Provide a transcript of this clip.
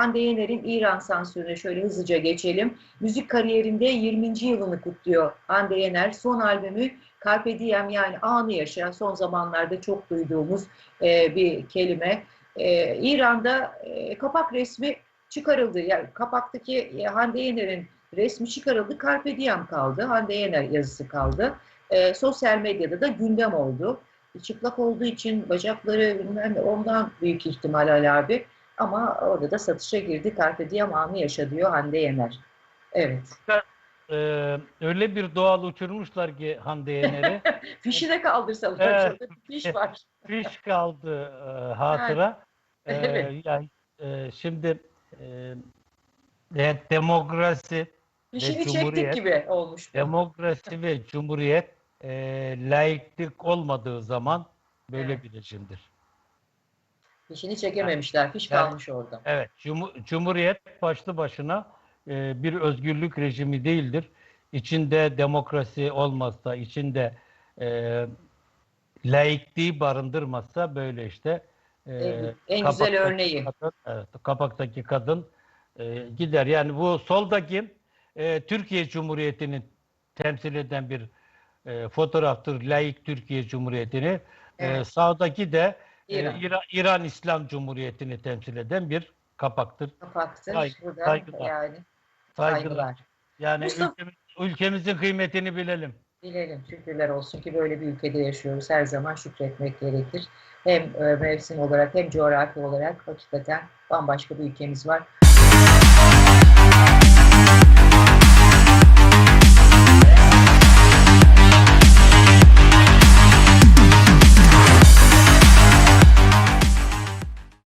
Hande Yener'in İran sansürüne şöyle hızlıca geçelim. Müzik kariyerinde 20. yılını kutluyor Hande Yener. Son albümü Carpe Diem yani anı yaşa son zamanlarda çok duyduğumuz e, bir kelime. E, İran'da e, kapak resmi çıkarıldı. Yani kapaktaki e, Hande Yener'in resmi çıkarıldı. Carpe Diem kaldı. Hande Yener yazısı kaldı. E, sosyal medyada da gündem oldu. Çıplak olduğu için bacakları bilmem ondan büyük ihtimal Ali abi. Ama orada da satışa girdi. Carpe Diem anı yaşa diyor Hande Yener. Evet. Ee, öyle bir doğal uçurmuşlar ki Hande Yener'i. Fişi de kaldırsalar. Evet. Şurada bir fiş var. Fiş kaldı e, hatıra. Ee, Evet. yani, e, şimdi e, de- demokrasi, Fişini çektik Cumhuriyet. gibi olmuş. demokrasi ve cumhuriyet e, laiklik olmadığı zaman böyle Evet. bir rejimdir. Fişini çekememişler. Fiş Yani- kalmış orada. Evet, Cumhuriyet başlı başına e, bir özgürlük rejimi değildir. İçinde demokrasi olmazsa, içinde e, laikliği barındırmazsa böyle işte e, En- en güzel örneği. Kadın, evet, kapaktaki kadın e, gider. Yani bu soldaki e, Türkiye Cumhuriyeti'ni temsil eden bir e, fotoğraftır. Laik Türkiye Cumhuriyeti'ni. E, Evet. sağdaki de e, İran. İran, İran İslam Cumhuriyeti'ni temsil eden bir kapaktır. Kapaktır. Saygı- saygılar. yani Saygılar. saygılar. Yani Mustafa- ülkemiz- ülkemizin kıymetini bilelim. Bilelim. Şükürler olsun ki böyle bir ülkede yaşıyoruz. Her zaman şükretmek gerekir. Hem e, mevsim olarak hem coğrafi olarak hakikaten bambaşka bir ülkemiz var.